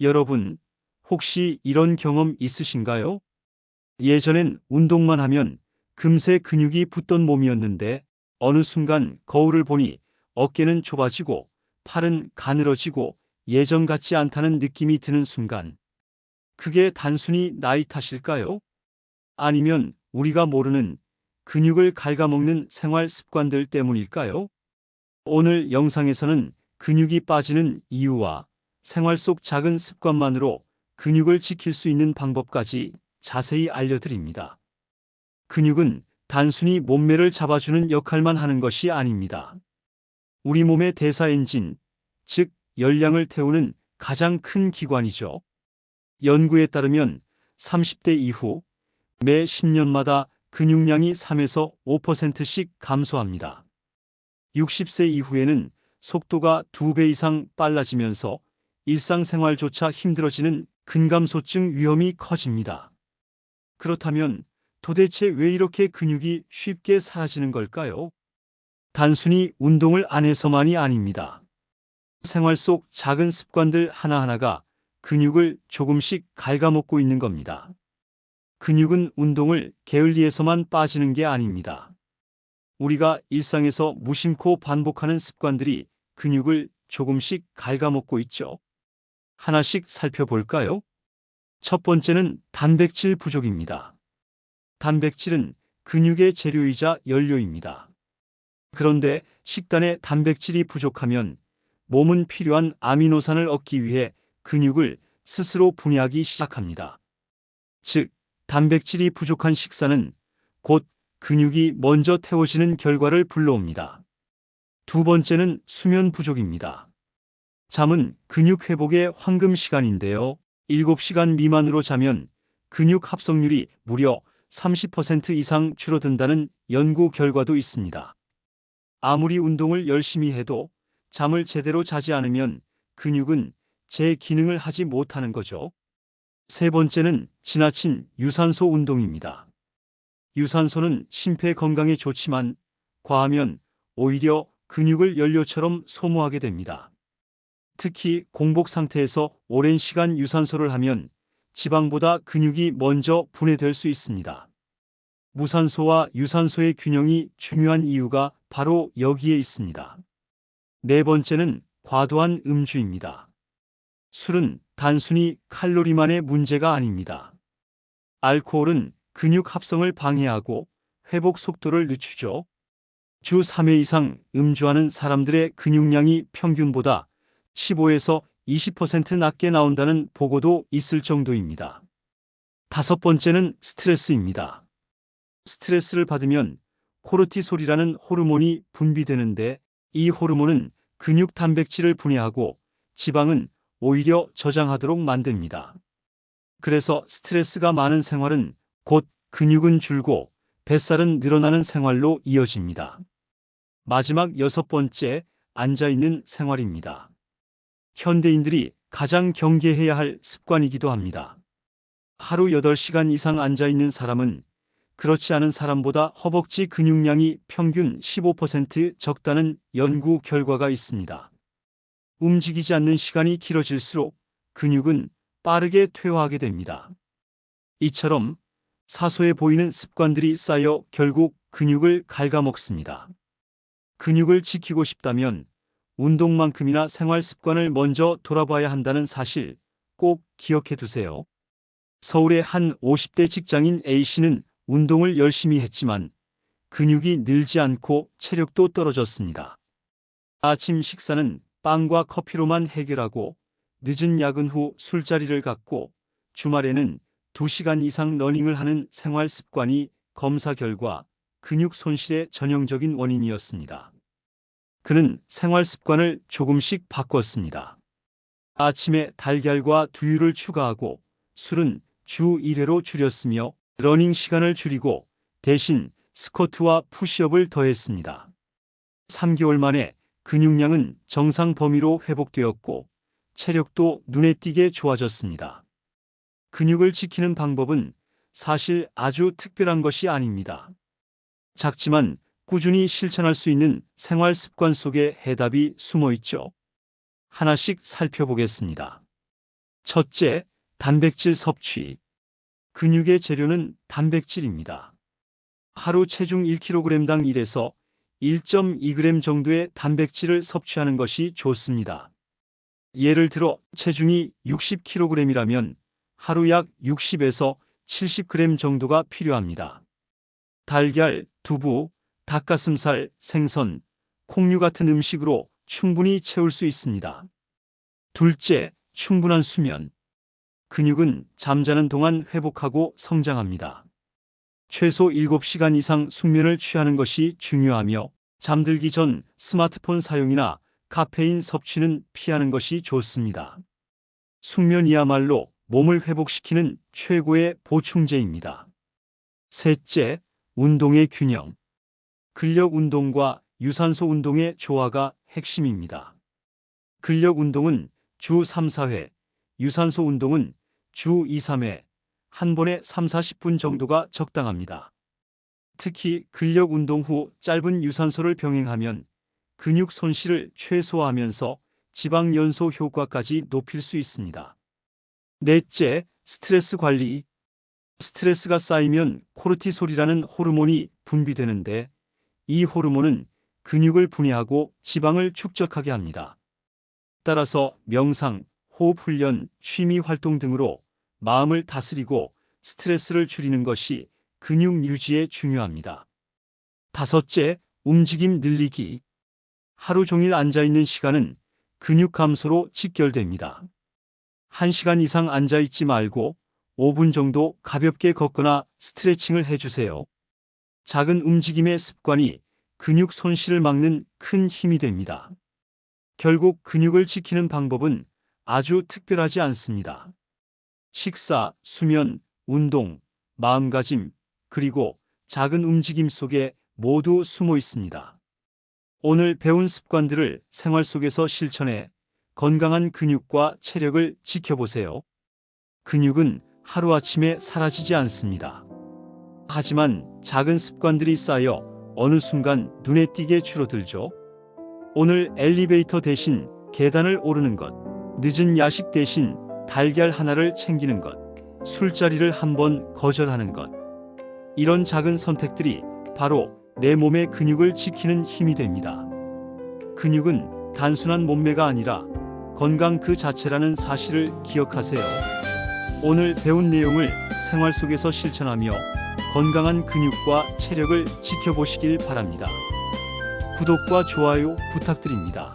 여러분, 혹시 이런 경험 있으신가요? 예전엔 운동만 하면 금세 근육이 붙던 몸이었는데 어느 순간 거울을 보니 어깨는 좁아지고 팔은 가늘어지고 예전 같지 않다는 느낌이 드는 순간. 그게 단순히 나이 탓일까요? 아니면 우리가 모르는 근육을 갉아먹는 생활 습관들 때문일까요? 오늘 영상에서는 근육이 빠지는 이유와 생활 속 작은 습관만으로 근육을 지킬 수 있는 방법까지 자세히 알려드립니다. 근육은 단순히 몸매를 잡아주는 역할만 하는 것이 아닙니다. 우리 몸의 대사 엔진, 즉 열량을 태우는 가장 큰 기관이죠. 연구에 따르면 30대 이후 매 10년마다 근육량이 3에서 5%씩 감소합니다. 60세 이후에는 속도가 2배 이상 빨라지면서 일상생활조차 힘들어지는 근감소증 위험이 커집니다. 그렇다면 도대체 왜 이렇게 근육이 쉽게 사라지는 걸까요? 단순히 운동을 안 해서만이 아닙니다. 생활 속 작은 습관들 하나하나가 근육을 조금씩 갉아먹고 있는 겁니다. 근육은 운동을 게을리해서만 빠지는 게 아닙니다. 우리가 일상에서 무심코 반복하는 습관들이 근육을 조금씩 갉아먹고 있죠. 하나씩 살펴볼까요? 첫 번째는 단백질 부족입니다. 단백질은 근육의 재료이자 연료입니다. 그런데 식단에 단백질이 부족하면 몸은 필요한 아미노산을 얻기 위해 근육을 스스로 분해하기 시작합니다. 즉, 단백질이 부족한 식사는 곧 근육이 먼저 태워지는 결과를 불러옵니다. 두 번째는 수면 부족입니다. 잠은 근육 회복의 황금 시간인데요. 7시간 미만으로 자면 근육 합성률이 무려 30% 이상 줄어든다는 연구 결과도 있습니다. 아무리 운동을 열심히 해도 잠을 제대로 자지 않으면 근육은 제 기능을 하지 못하는 거죠. 세 번째는 지나친 유산소 운동입니다. 유산소는 심폐 건강에 좋지만 과하면 오히려 근육을 연료처럼 소모하게 됩니다. 특히 공복 상태에서 오랜 시간 유산소를 하면 지방보다 근육이 먼저 분해될 수 있습니다. 무산소와 유산소의 균형이 중요한 이유가 바로 여기에 있습니다. 네 번째는 과도한 음주입니다. 술은 단순히 칼로리만의 문제가 아닙니다. 알코올은 근육 합성을 방해하고 회복 속도를 늦추죠. 주 3회 이상 음주하는 사람들의 근육량이 평균보다 15에서 20% 낮게 나온다는 보고도 있을 정도입니다. 다섯 번째는 스트레스입니다. 스트레스를 받으면 코르티솔이라는 호르몬이 분비되는데 이 호르몬은 근육 단백질을 분해하고 지방은 오히려 저장하도록 만듭니다. 그래서 스트레스가 많은 생활은 곧 근육은 줄고 뱃살은 늘어나는 생활로 이어집니다. 마지막 여섯 번째, 앉아있는 생활입니다. 현대인들이 가장 경계해야 할 습관이기도 합니다. 하루 8시간 이상 앉아있는 사람은 그렇지 않은 사람보다 허벅지 근육량이 평균 15% 적다는 연구 결과가 있습니다. 움직이지 않는 시간이 길어질수록 근육은 빠르게 퇴화하게 됩니다. 이처럼 사소해 보이는 습관들이 쌓여 결국 근육을 갉아먹습니다. 근육을 지키고 싶다면 운동만큼이나 생활 습관을 먼저 돌아봐야 한다는 사실 꼭 기억해 두세요. 서울의 한 50대 직장인 A씨는 운동을 열심히 했지만 근육이 늘지 않고 체력도 떨어졌습니다. 아침 식사는 빵과 커피로만 해결하고 늦은 야근 후 술자리를 갖고 주말에는 2시간 이상 러닝을 하는 생활 습관이 검사 결과 근육 손실의 전형적인 원인이었습니다. 그는 생활 습관을 조금씩 바꿨습니다. 아침에 달걀과 두유를 추가하고 술은 주 1회로 줄였으며 러닝 시간을 줄이고 대신 스쿼트와 푸시업을 더했습니다. 3개월 만에 근육량은 정상 범위로 회복되었고 체력도 눈에 띄게 좋아졌습니다. 근육을 지키는 방법은 사실 아주 특별한 것이 아닙니다. 작지만 꾸준히 실천할 수 있는 생활 습관 속에 해답이 숨어 있죠. 하나씩 살펴보겠습니다. 첫째, 단백질 섭취. 근육의 재료는 단백질입니다. 하루 체중 1kg당 1에서 1.2g 정도의 단백질을 섭취하는 것이 좋습니다. 예를 들어 체중이 60kg이라면 하루 약 60에서 70g 정도가 필요합니다. 달걀, 두부, 닭가슴살, 생선, 콩류 같은 음식으로 충분히 채울 수 있습니다. 둘째, 충분한 수면. 근육은 잠자는 동안 회복하고 성장합니다. 최소 7시간 이상 숙면을 취하는 것이 중요하며 잠들기 전 스마트폰 사용이나 카페인 섭취는 피하는 것이 좋습니다. 숙면이야말로 몸을 회복시키는 최고의 보충제입니다. 셋째, 운동의 균형. 근력 운동과 유산소 운동의 조화가 핵심입니다. 근력 운동은 주 3, 4회, 유산소 운동은 주 2, 3회, 한 번에 3, 40분 정도가 적당합니다. 특히 근력 운동 후 짧은 유산소를 병행하면 근육 손실을 최소화하면서 지방 연소 효과까지 높일 수 있습니다. 넷째, 스트레스 관리. 스트레스가 쌓이면 코르티솔이라는 호르몬이 분비되는데 이 호르몬은 근육을 분해하고 지방을 축적하게 합니다. 따라서 명상, 호흡 훈련, 취미 활동 등으로 마음을 다스리고 스트레스를 줄이는 것이 근육 유지에 중요합니다. 다섯째, 움직임 늘리기. 하루 종일 앉아 있는 시간은 근육 감소로 직결됩니다. 1시간 이상 앉아 있지 말고 5분 정도 가볍게 걷거나 스트레칭을 해주세요. 작은 움직임의 습관이 근육 손실을 막는 큰 힘이 됩니다. 결국 근육을 지키는 방법은 아주 특별하지 않습니다. 식사, 수면, 운동, 마음가짐, 그리고 작은 움직임 속에 모두 숨어 있습니다. 오늘 배운 습관들을 생활 속에서 실천해 건강한 근육과 체력을 지켜보세요. 근육은 하루아침에 사라지지 않습니다. 하지만 작은 습관들이 쌓여 어느 순간 눈에 띄게 줄어들죠. 오늘 엘리베이터 대신 계단을 오르는 것, 늦은 야식 대신 달걀 하나를 챙기는 것, 술자리를 한번 거절하는 것. 이런 작은 선택들이 바로 내 몸의 근육을 지키는 힘이 됩니다. 근육은 단순한 몸매가 아니라 건강 그 자체라는 사실을 기억하세요. 오늘 배운 내용을 생활 속에서 실천하며 건강한 근육과 체력을 지켜보시길 바랍니다. 구독과 좋아요 부탁드립니다.